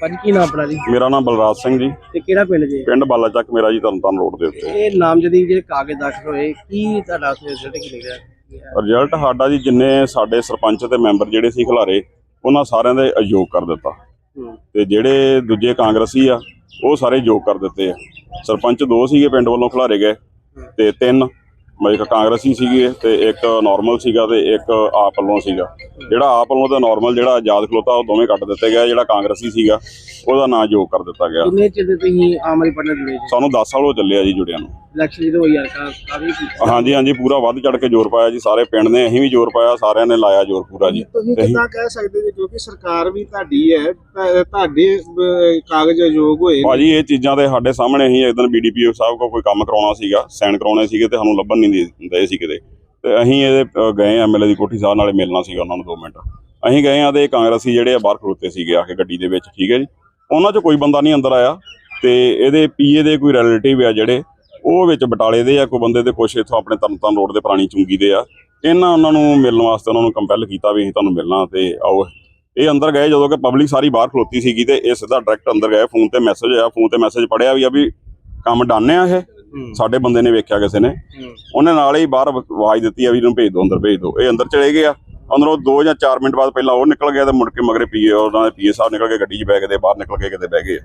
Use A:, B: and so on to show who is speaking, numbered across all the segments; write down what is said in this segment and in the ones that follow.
A: ਭਾਜੀ ਕੀ ਨਾਮ ਆਪਣਾ ਜੀ?
B: ਮੇਰਾ ਨਾਮ ਬਲਰਾਜ ਸਿੰਘ ਜੀ।
A: ਤੇ ਕਿਹੜਾ ਪਿੰਡ ਜੀ?
B: ਪਿੰਡ ਬਾਲਾਚੱਕ ਮੇਰਾ ਜੀ ਤਰਨਤਾਰਨ ਰੋਡ ਦੇ ਉੱਤੇ।
A: ਇਹ ਨਾਮਜ਼ਦਗੀ ਜਿਹੜੇ ਕਾਗਜ਼ ਦਾਖਲ ਹੋਏ ਕੀ ਤੁਹਾਡਾ ਉਸ ਰਿਜ਼ਲਟ ਕੀ ਨਿਕਲਿਆ?
B: ਰਿਜ਼ਲਟ ਸਾਡਾ ਜੀ ਜਿੰਨੇ ਸਾਡੇ ਸਰਪੰਚ ਤੇ ਮੈਂਬਰ ਜਿਹੜੇ ਸੀ ਖਿਲਾਰੇ ਉਹਨਾਂ ਸਾਰਿਆਂ ਦੇ ਅਯੋਗ ਕਰ ਦਿੱਤਾ। ਤੇ ਜਿਹੜੇ ਦੂਜੇ ਕਾਂਗਰਸੀ ਆ ਉਹ ਸਾਰੇ ਯੋਗ ਕਰ ਦਿੱਤੇ ਆ। ਸਰਪੰਚ ਦੋ ਸੀਗੇ ਪਿੰਡ ਵੱਲੋਂ ਖਿਲਾਰੇ ਗਏ ਤੇ ਤਿੰਨ ਮਤਲਬ ਇੱਕ ਕਾਂਗਰਸੀ ਸੀਗੇ ਤੇ ਇੱਕ ਨਾਰਮਲ ਸੀਗਾ ਤੇ ਇੱਕ ਆਪ ਵੱਲੋਂ ਸੀਗਾ। ਜਿਹੜਾ ਆਪ ਵੱਲੋਂ ਤੇ ਨਾਰਮਲ ਜਿਹੜਾ ਆਜ਼ਾਦ ਖਲੋਤਾ ਉਹ ਦੋਵੇਂ ਕੱਟ ਦਿੱਤੇ ਗਏ ਜਿਹੜਾ ਕਾਂਗਰਸੀ ਸੀਗਾ ਉਹਦਾ ਨਾਂ ਯੋਗ ਕਰ ਦਿੱਤਾ ਗਿਆ।
A: ਕਿੰਨੇ ਚਿਰ ਦੇ ਤੁਸੀਂ ਆਮ ਆਦਮੀ ਪਾਰਟੀ ਜੁੜੇ
B: ਸਾਨੂੰ 10 ਸਾਲ ਹੋ ਚੱਲੇ ਆ ਜੀ ਜੁੜਿਆਂ ਨੂੰ।
A: ਇਲੈਕਸ਼ਨ ਜਦੋਂ ਹੋਈ ਆ ਕਾਫੀ
B: ਹਾਂਜੀ ਹਾਂਜੀ ਪੂਰਾ ਵੱਧ ਚੜ ਕੇ ਜ਼ੋਰ ਪਾਇਆ ਜੀ ਸਾਰੇ ਪਿੰਡ ਨੇ ਅਸੀਂ ਵੀ ਜ਼ੋਰ ਪਾਇਆ ਸਾਰਿਆਂ ਨੇ ਲਾਇਆ ਜ਼ੋਰ ਪੂਰਾ ਜੀ।
C: ਤੁਸੀਂ
B: ਅਸੀਂ-
C: ਕਿੱਦਾਂ ਕਹਿ ਸਕਦੇ ਜੀ ਕਿਉਂਕਿ ਸਰਕਾਰ ਵੀ ਤੁਹਾਡੀ ਹੈ ਤੁਹਾਡੇ ਕਾਗਜ਼ ਯੋਗ ਹੋਏ।
B: ਭਾਜੀ ਇਹ ਚੀਜ਼ਾਂ ਤੇ ਸਾਡੇ ਸਾਹਮਣੇ ਹੀ ਇੱਕ ਦਿਨ ਬੀਡੀਪੀਓ ਸਾਹਿਬ ਕੋਲ ਕੋਈ ਕੰਮ ਕਰਾਉਣਾ ਸੀਗਾ ਸਾਈਨ ਕਰਾਉਣੇ ਸੀਗੇ ਤੇ ਸਾਨੂੰ ਲੱਭਣ ਨਹੀਂ ਦਿੰਦੇ ਸੀ ਕਿਤੇ। ਤੇ ਅਸੀਂ ਇਹਦੇ ਅ, ਗਏ ਐਮਐਲਏ ਦੀ ਕੋਠੀ ਸਾਹਿਬ ਨਾਲੇ ਮਿਲਣਾ ਸੀਗਾ ਉਹਨਾਂ ਨੂੰ 2 ਮਿੰਟ। ਅਸੀਂ ਗਏ ਆ ਤੇ ਇਹ ਕਾਂਗਰਸੀ ਜਿਹੜੇ ਆ ਬਾਹਰ ਖੜੋਤੇ ਸੀਗੇ ਆ ਕੇ ਗੱਡੀ ਦੇ ਵਿੱਚ ਠੀਕ ਹੈ ਜੀ? ਉਹਨਾਂ 'ਚ ਕੋਈ ਬੰਦਾ ਨਹੀਂ ਅੰਦਰ ਆਇਆ। ਤੇ ਇਹਦੇ ਪੀਏ ਦੇ ਕੋਈ ਰਿਲੇਟਿਵ ਆ ਜਿਹੜੇ ਉਹ ਵਿੱਚ ਬਟਾਲੇ ਦੇ ਆ ਕੋਈ ਬੰਦੇ ਦੇ ਕੁਛ ਇੱਥੋਂ ਆਪਣੇ ਤਰਨਤਾਰਨ ਰੋਡ ਦੇ ਪੁਰਾਣੀ ਚੁੰਗੀ ਦੇ ਆ। ਇਹਨਾਂ ਉਹਨਾਂ ਨੂੰ ਮਿਲਣ ਵਾਸਤੇ ਉਹਨਾਂ ਨੂੰ ਕੰਪੈਲ ਕੀਤਾ ਵੀ ਅਸੀਂ ਤੁਹਾਨੂੰ ਮਿਲਣਾ ਤੇ ਆਓ। ਇਹ ਅੰਦਰ ਗਏ ਜਦੋਂ ਕਿ ਪਬਲਿਕ ਸਾਰੀ ਬਾਹਰ ਖਲੋਤੀ ਸੀਗੀ ਤੇ ਇਹ ਸਿੱਧਾ ਡਾਇਰੈਕਟ ਅੰਦਰ ਗਏ ਫੋਨ ਤੇ ਮੈਸੇਜ ਆਇਆ ਫੋਨ ਤੇ ਮੈਸੇਜ ਪੜਿਆ ਵੀ ਆ ਵੀ ਕੰਮ ਡਨ ਆ ਇਹ। ਸਾਡੇ ਬੰਦੇ ਨੇ ਵੇਖਿਆ ਕਿਸੇ ਨੇ। ਉਹਨੇ ਨਾਲ ਹੀ ਬਾਹਰ ਆਵਾਜ਼ ਦਿੱਤੀ ਆ ਵੀ ਇਹਨੂੰ ਭੇਜ ਦਿਓ ਅੰਦਰ ਭੇਜ ਦਿਓ। ਇਹ ਅੰਦਰ ਚਲੇ ਗਏ ਆ। ਅੰਦਰੋਂ 2 ਜਾਂ 4 ਮਿੰਟ ਬਾਅਦ ਪਹਿਲਾਂ ਉਹ ਨਿਕਲ ਗਿਆ ਤੇ ਮੁੜ ਕੇ ਮਗਰੇ ਪੀਏ ਉਹਨਾਂ ਦੇ ਪੀਏ ਸਾਹਿਬ ਨਿਕਲ ਕੇ ਗੱਡੀ 'ਚ ਬੈ ਗਏ ਤੇ ਬਾਹਰ ਨਿਕਲ ਕੇ ਕਿਤੇ ਬਹਿ ਗਏ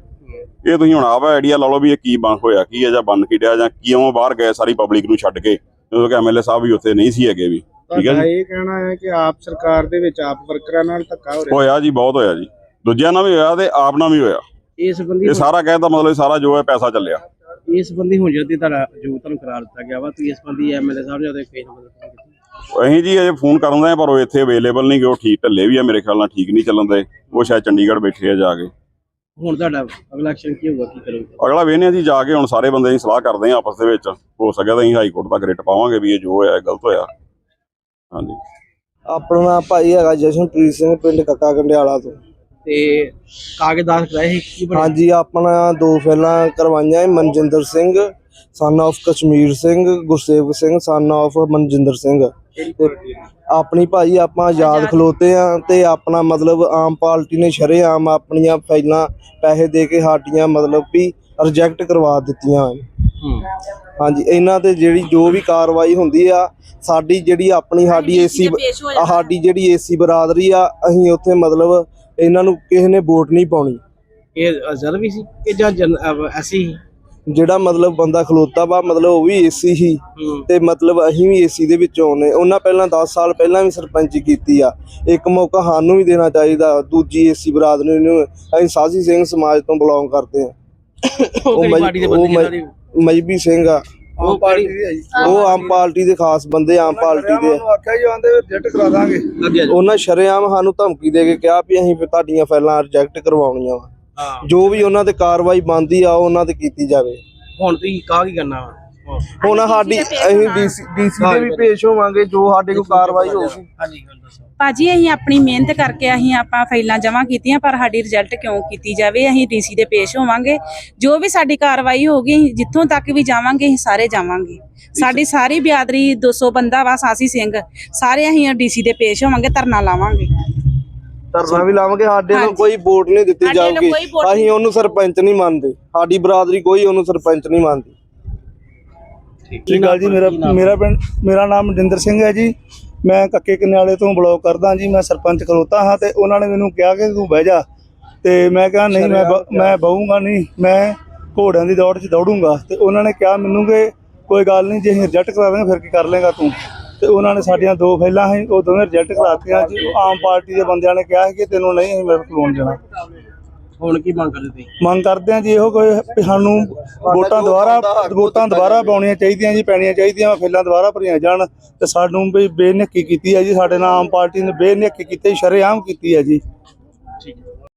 B: ਇਹ ਤੁਸੀਂ ਹੁਣ ਆਪ ਆਈਡੀਆ ਲਾ ਲਓ ਵੀ ਇਹ ਕੀ ਬਣ ਹੋਇਆ ਕੀ ਹੈ ਜਾਂ ਬਣ ਕੀ ਡਿਆ ਜਾਂ ਕਿਉਂ ਬਾਹਰ ਗਏ ਸਾਰੀ ਪਬਲਿਕ ਨੂੰ ਛੱਡ ਕੇ? ਜਦੋਂ ਕਿ ਐਮਐਲਏ ਸਾਹਿਬ ਵੀ ਉੱਥੇ ਨਹੀਂ ਸੀ ਹੈਗੇ ਵੀ। ਠੀਕ ਹੈ ਜੀ?
C: ਇਹ ਕਹਿਣਾ ਹੈ ਕਿ ਆਪ ਸਰਕਾਰ ਦੇ ਵਿੱਚ ਆਪ ਵਰਕਰਾਂ ਨਾਲ ਧੱਕਾ ਹੋ ਰਿਹਾ।
B: ਹੋਇਆ ਜੀ ਬਹੁਤ ਹੋਇਆ ਜੀ। ਦੂਜਿਆਂ ਨਾਲ ਵੀ ਹੋਇਆ ਤੇ ਆਪ ਨਾਲ ਵੀ ਹੋਇਆ।
A: ਇਸ ਸੰਬੰਧੀ
B: ਇਹ ਸਾਰਾ ਕਹਿਣ ਦਾ ਮਤਲਬ ਸਾਰਾ ਜੋ ਹੈ ਪੈਸਾ ਚੱਲਿਆ।
A: ਇਸ ਸੰਬੰਧੀ ਹੁਣ ਜਦ ਤੁਹਾਡਾ ਜੋ ਤੁਹਾਨੂੰ ਕਰਾਰ ਦਿੱਤਾ ਗਿਆ ਵਾ ਤੁਸੀਂ ਇਸ ਸੰਬੰਧੀ ਐਮਐਲਏ ਸਾਹਿਬ ਜਾਂ ਉਹਦੇ ਫੇਸ ਨੰਬਰ ਤੇ
B: ਅਸੀਂ ਜੀ ਅਜੇ ਫੋਨ ਕਰਨ ਦੇ ਪਰ ਉਹ ਇੱਥੇ ਅਵੇਲੇਬਲ ਨਹੀਂ ਉਹ ਠੀਕ ਢੱਲੇ ਵੀ ਆ ਮੇਰੇ ਖਿਆਲ ਨਾਲ ਠੀਕ ਨਹੀਂ ਚੱਲਣ ਦੇ। ਉਹ ਸ਼ਾਇਦ ਚੰਡੀਗੜ੍ਹ ਬੈਠੇ ਆ ਜਾ ਕੇ।
A: ਹੁਣ ਤੁਹਾਡਾ ਅਗਲਾ ਐਕਸ਼ਨ ਕੀ ਹੋਊਗਾ ਕੀ ਕਰੋਗੇ?
B: ਅਗਲਾ ਵੇਖਨੇ ਜੀ ਜਾ ਕੇ ਹੁਣ ਸਾਰੇ ਬੰਦੇ ਦੀ ਸਲਾਹ ਕਰਦੇ ਆ ਆਪਸ ਦੇ ਵਿੱਚ। ਹੋ ਸਕਿਆ ਤਾਂ ਅਸੀਂ ਹਾਈ ਕੋਰਟ ਤੱਕ ਰਿਟ ਪਾਵਾਂਗੇ ਵੀ ਇਹ ਜੋ ਹੋਇਆ ਇਹ ਗਲਤ ਹੋਇਆ। ਹਾਂਜੀ।
D: ਆਪਣਾ ਭਾਈ ਹੈਗਾ ਜਸ਼ਨਪ੍ਰੀਤ ਸਿੰਘ ਪਿੰਡ ਕੱਕਾ ਕੰਡਿਆਲਾ ਤੋਂ।
A: ਤੇ ਕਾਗਜ਼ ਦਾਖਲ ਕਰਾਏ ਸੀ ਕੀ ਬਣਿਆ?
D: ਹਾਂਜੀ ਆਪਣਾ ਦੋ ਫੈਲਾਂ ਕਰਵਾਈਆਂ ਹੈ ਮਨਜਿੰਦਰ ਸਿੰਘ ਸਨ of Kashmir Singh Gursewak Singh son of Manjinder Singh. ਆਪਣੀ ਭਾਈ ਆਪਾਂ ਆਜ਼ਾਦ ਖਲੋਤੇ ਆ ਤੇ ਆਪਣਾ ਮਤਲਬ ਆਮ ਪਾਰਟੀ ਨੇ ਸ਼ਰੇਆਮ ਆਪਣੀਆਂ ਫੈਲਾਂ ਪੈਸੇ ਦੇ ਕੇ ਸਾਡੀਆਂ ਮਤਲਬ ਵੀ ਰਿਜੈਕਟ ਕਰਵਾ ਦਿੱਤੀਆਂ।
A: ਹੂੰ।
D: ਹਾਂਜੀ ਇਹਨਾਂ ਤੇ ਜਿਹੜੀ ਜੋ ਵੀ ਕਾਰਵਾਈ ਹੁੰਦੀ ਆ ਸਾਡੀ ਜਿਹੜੀ ਆਪਣੀ ਸਾਡੀ ਏਸੀ ਸਾਡੀ ਜਿਹੜੀ ਏਸੀ ਬਰਾਦਰੀ ਆ ਅਸੀਂ ਉੱਥੇ ਮਤਲਬ ਇਹਨਾਂ ਨੂੰ ਕਿਸੇ ਨੇ ਵੋਟ ਨਹੀਂ ਪਾਉਣੀ।
A: ਇਹ ਅਜ਼ਰ ਵੀ ਸੀ ਕਿ ਜਾਂ ਐਸੀ ਸੀ?
D: ਜਿਹੜਾ ਮਤਲਬ ਬੰਦਾ ਖਲੋਤਾ ਵਾ ਮਤਲਬ ਉਹ ਵੀ ਏਸੀ ਹੀ
A: ਹੂੰ।
D: ਤੇ ਮਤਲਬ ਅਸੀਂ ਵੀ ਏਸੀ ਦੇ ਵਿੱਚੋਂ ਆਉਨੇ ਉਹਨਾਂ ਪਹਿਲਾਂ 10 ਸਾਲ ਪਹਿਲਾਂ ਵੀ ਸਰਪੰਚੀ ਕੀਤੀ ਆ। ਇੱਕ ਮੌਕਾ ਸਾਨੂੰ ਵੀ ਦੇਣਾ ਚਾਹੀਦਾ। ਦੂਜੀ ਏਸੀ ਬਰਾਦਰੀ ਨੂੰ ਅਸੀਂ ਸਾਜੀ ਸਿੰਘ ਸਮਾਜ ਤੋਂ ਬਿਲੋਂਗ ਕਰਦੇ ਆ।
A: ਉਹ ਕਿਹੜੀ
D: ਮਜ-
A: ਪਾਰਟੀ ਦੇ
D: ਉਹ
A: ਜਿਹਨਾਂ ਦੀ
D: ਸਿੰਘ ਆ
A: ਉਹ ਪਾਰਟੀ
D: ਉਹ ਆਮ ਪਾਰਟੀ ਦੇ। ਖਾਸ ਬੰਦੇ ਆਮ ਪਾਰਟੀ ਦੇ ਆ।
C: ਆਖਿਆ ਜੀ ਆਂਦੇ ਰਿਜੈਕਟ ਕਰਾ ਦਾਂਗੇ।
A: ਅੱਗੇ।
D: ਉਹਨਾਂ ਸ਼ਰੇਆਮ ਸਾਨੂੰ ਧਮਕੀ ਦੇ ਕੇ ਕਿਹਾ ਵੀ ਅਸੀਂ ਫਿਰ ਤੁਹਾਡੀਆਂ ਫਾਈਲਾਂ ਰਿਜੈਕਟ ਕਰਵਾਉਣੀਆਂ ਵਾ।
A: ਹਾਂ।
D: ਜੋ ਵੀ ਉਹਨਾਂ ਤੇ ਕਾਰਵਾਈ ਬਣਦੀ ਆ ਉਹ ਉਹਨਾਂ ਤੇ ਕੀਤੀ ਜਾਵੇ।
A: ਹੁਣ ਤੁਸੀਂ ਕਾਹ ਕੀ ਕਰਨਾ ਵਾ?
D: ਹੁਣ ਸਾਡੀ ਅਸੀਂ ਡੀਸੀ ਡੀਸੀ ਦੇ ਵੀ ਪੇਸ਼ ਹੋਵਾਂਗੇ ਜੋ ਸਾਡੇ ਕੋਲ ਕਾਰਵਾਈ ਹੋਊਗੀ।
A: ਹਾਂਜੀ ਗੱਲ ਦੱਸੋ।
E: ਭਾਜੀ ਅਸੀਂ ਆਪਣੀ ਮਿਹਨਤ ਕਰਕੇ ਅਸੀਂ ਆਪਾਂ ਫਾਈਲਾਂ ਜਮ੍ਹਾਂ ਕੀਤੀਆਂ ਪਰ ਸਾਡੀ ਰਿਜ਼ਲਟ ਕਿਉਂ ਕੀਤੀ ਜਾਵੇ? ਅਸੀਂ ਡੀਸੀ ਦੇ ਪੇਸ਼ ਹੋਵਾਂਗੇ। ਜੋ ਵੀ ਸਾਡੀ ਕਾਰਵਾਈ ਅਸੀਂ ਜਿੱਥੋਂ ਤੱਕ ਵੀ ਜਾਵਾਂਗੇ ਅਸੀਂ ਸਾਰੇ ਜਾਵਾਂਗੇ। ਸਾਡੀ ਸਾਰੀ ਬਿਆਦਰੀ 200 ਬੰਦਾ ਵਾ ਸਾਸੀ ਸਿੰਘ ਸਾਰੇ ਅਸੀਂ ਡੀਸੀ ਦੇ ਪੇਸ਼ ਹੋਵਾਂਗੇ ਧਰਨਾ ਲਾਵਾਂਗੇ।
D: ਧਰਨਾ ਵੀ ਲਾਵਾਂਗੇ ਸਾਡੇ ਨੂੰ। ਕੋਈ ਵੋਟ ਨਹੀਂ ਦਿੱਤੀ ਜਾਊਗੀ। ਅਸੀਂ ਉਹਨੂੰ ਸਰਪੰਚ ਨਹੀਂ ਮੰਨਦੇ। ਸਾਡੀ ਬਰਾਦਰੀ ਕੋਈ ਉਹਨੂੰ ਸਰਪੰਚ ਨਹੀਂ ਮੰਨਦੀ।
A: ਕੀ
F: ਗੱਲ ਜੀ ਮੇਰਾ ਮੇਰਾ ਪਿੰਡ ਮੇਰਾ ਨਾਮ ਮਨਜਿੰਦਰ ਸਿੰਘ ਹੈ ਜੀ। ਮੈਂ ਕੱਕੇ ਕਨਿਆਲੇ ਤੋਂ ਬਲੌਗ ਕਰਦਾ ਜੀ ਮੈਂ ਸਰਪੰਚ ਖਲੋਤਾ ਹਾਂ ਤੇ ਉਹਨਾਂ ਨੇ ਮੈਨੂੰ ਕਿਹਾ ਕਿ ਤੂੰ ਬਹਿ ਜਾ। ਤੇ ਮੈਂ ਕਿਹਾ ਨਹੀਂ ਮੈਂ ਮੈਂ ਬਹੂੰਗਾ ਨਹੀਂ ਮੈਂ ਘੋੜਿਆਂ ਦੀ ਦੌੜ 'ਚ ਦੌੜੂੰਗਾ। ਤੇ ਉਹਨਾਂ ਨੇ ਕਿਹਾ ਮੈਨੂੰ ਕਿ ਕੋਈ ਗੱਲ ਨਹੀਂ ਜੇ ਅਸੀਂ ਰਿਜੈਕਟ ਕਰਾ ਦਾਂਗੇ ਫਿਰ ਕੀ ਕਰ ਲੇਗਾ ਤੂੰ? ਤੇ ਉਹਨਾਂ ਨੇ ਸਾਡੀਆਂ ਦੋ ਫਾਈਲਾਂ ਸੀ ਉਹ ਦੋਵੇਂ ਰਿਜੈਕਟ ਕਰਾਤੀਆਂ ਜੀ। ਆਮ ਪਾਰਟੀ ਦੇ ਬੰਦਿਆਂ ਨੇ ਕਿਹਾ ਕਿ ਤੈਨੂੰ ਨਹੀਂ ਅਸੀਂ ਮੇਰੇ ਕੋਲ ਜਾਣਾ
A: ਹੁਣ ਕੀ ਮੰਗ ਕਰਦੇ ਤੁਸੀਂ?
F: ਮੰਗ ਕਰਦੇ ਹਾਂ ਜੀ ਇਹੋ ਕੋਈ ਵੀ ਸਾਨੂੰ ਵੋਟਾਂ ਦੁਬਾਰਾ ਵੋਟਾਂ ਦੁਬਾਰਾ ਪਾਉਣੀਆਂ ਚਾਹੀਦੀਆਂ ਜੀ ਪੈਣੀਆਂ ਚਾਹੀਦੀਆਂ ਫਿੱਲਾਂ ਦੁਬਾਰਾ ਭਰੀਆਂ ਜਾਣ ਤੇ ਸਾਨੂੰ ਵੀ ਬੇਨਿੱਕੀ ਕੀਤੀ ਹੈ ਜੀ ਸਾਡੇ ਨਾਲ ਆਮ ਪਾਰਟੀ ਨੇ ਬੇਨਿੱਕੀ ਕੀਤੀ ਸ਼ਰੇਆਮ ਕੀਤੀ ਹੈ ਜੀ।
A: ਠੀਕ ਹੈ।